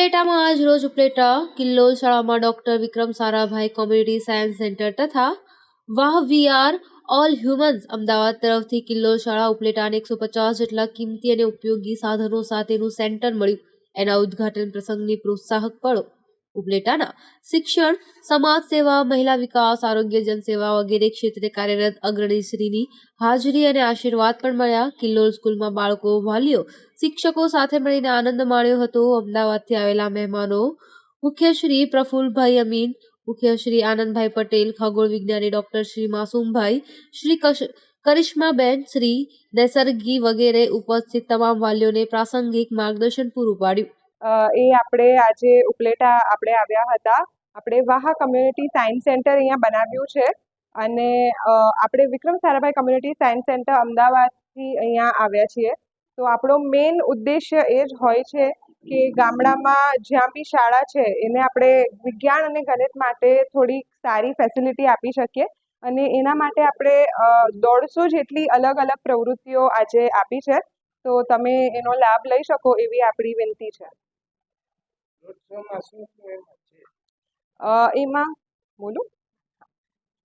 ઉપલેટામાં આજ રોજ ઉપલેટા, કિલ્લોલ શાળામાં doctor Vikram Sarabhai, community science centre તથા વાહ વીઆર ઓલ હ્યુમન્સ અમદાવાદ તરફથી કિલ્લોલ શાળા, ઉપલેટાને એકસો પચાસ જેટલા કિંમતી અને ઉપયોગી સાધનો સાથેનું સેન્ટર મળ્યું. એના ઉદ્ઘાટન પ્રસંગની પ્રોત્સાહક પળો ઉપલેટાના શિક્ષણ, સમાજ સેવા, મહિલા વિકાસ, આરોગ્ય જનસેવા વગેરે ક્ષેત્રે કાર્યરત અગ્રણીશ્રીની હાજરી અને આશીર્વાદ પણ મળ્યા. કિલ્લોલ સ્કૂલમાં બાળકો, વાલીઓ, શિક્ષકો સાથે મળીને આનંદ માણ્યો હતો. અમદાવાદથી આવેલા મહેમાનો, મુખ્ય શ્રી પ્રફુલભાઈ અમીન, મુખ્ય શ્રી આનંદભાઈ પટેલ, ખગોળ વિજ્ઞાની ડોક્ટર શ્રી માસુમભાઈ, શ્રી કરિશ્માબેન, શ્રી નૈસર્ગી વગેરે ઉપસ્થિત તમામ વાલીઓને પ્રાસંગિક માર્ગદર્શન પૂરું પાડ્યું. એ આપણે આજે ઉપલેટા આપણે આવ્યા હતા. આપણે વાહા કમ્યુનિટી સાયન્સ સેન્ટર અહીંયા બનાવ્યું છે અને આપણે Vikram Sarabhai community science centre અમદાવાદથી અહીંયા આવ્યા છીએ. તો આપણો મેઇન ઉદ્દેશ્ય એ જ હોય છે કે ગામડામાં જ્યાં બી શાળા છે એને આપણે વિજ્ઞાન અને ગણિત માટે થોડી સારી ફેસિલિટી આપી શકીએ અને એના માટે આપણે દોઢસો જેટલી અલગ અલગ પ્રવૃત્તિઓ આજે આપી છે. તો તમે એનો લાભ લઈ શકો એવી આપણી વિનંતી છે. એમ બોલું.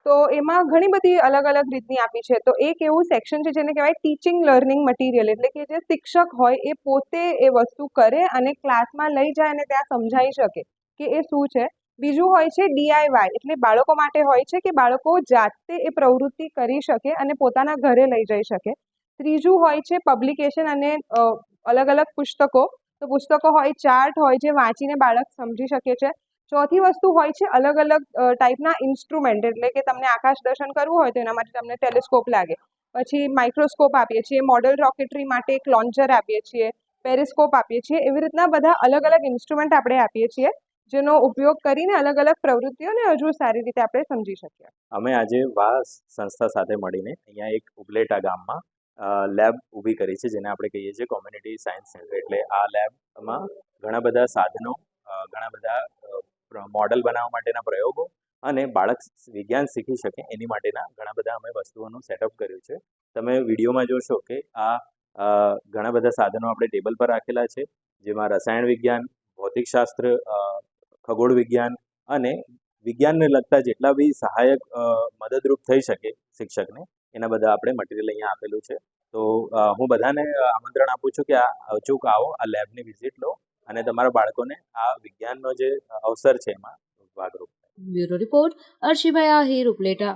તો એમાં ઘણી બધી અલગ અલગ રીતની આપી છે. તો એક એવું સેક્શન છે જેને કહેવાય ટીચિંગ લર્નિંગ મટીરિયલ એટલે કે જે શિક્ષક હોય એ પોતે એ વસ્તુ કરે અને ક્લાસમાં લઈ જાય અને ત્યાં સમજાવી શકે કે એ શું છે. બીજું હોય છે ડીઆઈવાય એટલે બાળકો માટે હોય છે કે બાળકો જાતે એ પ્રવૃત્તિ કરી શકે અને પોતાના ઘરે લઈ જઈ શકે. ત્રીજું હોય છે પબ્લિકેશન અને અલગ અલગ પુસ્તકો. તો પુસ્તકો હોય, ચાર્ટ હોય જે વાંચીને બાળક સમજી શકે છે. ચોથી વસ્તુ હોય છે અલગ અલગ ટાઈપના ઇન્સ્ટ્રુમેન્ટ, એટલે કે તમને આકાશ દર્શન કરવું હોય તો એના માટે તમને ટેલિસ્કોપ લાગે. પછી માઇક્રોસ્કોપ આપીએ છીએ, મોડલ રોકેટરી માટે એક લોન્ચર આપીએ છીએ, પેરિસ્કોપ આપીએ છીએ, એવી રીતના બધા અલગ અલગ ઇન્સ્ટ્રુમેન્ટ આપણે આપીએ છીએ, જેનો ઉપયોગ કરીને અલગ અલગ પ્રવૃત્તિઓને હજુ સારી રીતે આપણે સમજી શકીએ. અમે આજે વાહ સંસ્થા સાથે મળીને અહીંયા એક ઉબલેટા ગામમાં લેબ ઊભી કરી છે, જેને આપણે કહીએ છીએ કોમ્યુનિટી સાયન્સ સેન્ટર એટલે આ લેબમાં ઘણા બધા સાધનો ઘણા બધા મોડલ બનાવવા માટેના પ્રયોગો અને બાળક વિજ્ઞાન શીખી શકે એની માટેના ઘણા બધા અમે વસ્તુઓનું સેટઅપ કર્યું છે. તમે વિડીયોમાં જોશો કે આ ઘણા બધા સાધનો આપણે ટેબલ પર રાખેલા છે, જેમાં રસાયણ વિજ્ઞાન, ભૌતિકશાસ્ત્ર ખગોળ વિજ્ઞાન અને વિજ્ઞાનને લગતા જેટલા બી સહાયક મદદરૂપ થઈ શકે શિક્ષકને એના બધા આપણે મટીરિયલ અહીંયા આપેલું છે. તો હું બધાને આમંત્રણ આપું છું કે આ, અચૂક આવો, આ લેબની વિઝિટ લો અને તમારા બાળકોને આ વિજ્ઞાનનો જે અવસર છે એમાં ભાગરૂપ બ્યુરો રિપોર્ટ અર્શિભાઈ આહિર ઉપલેટા.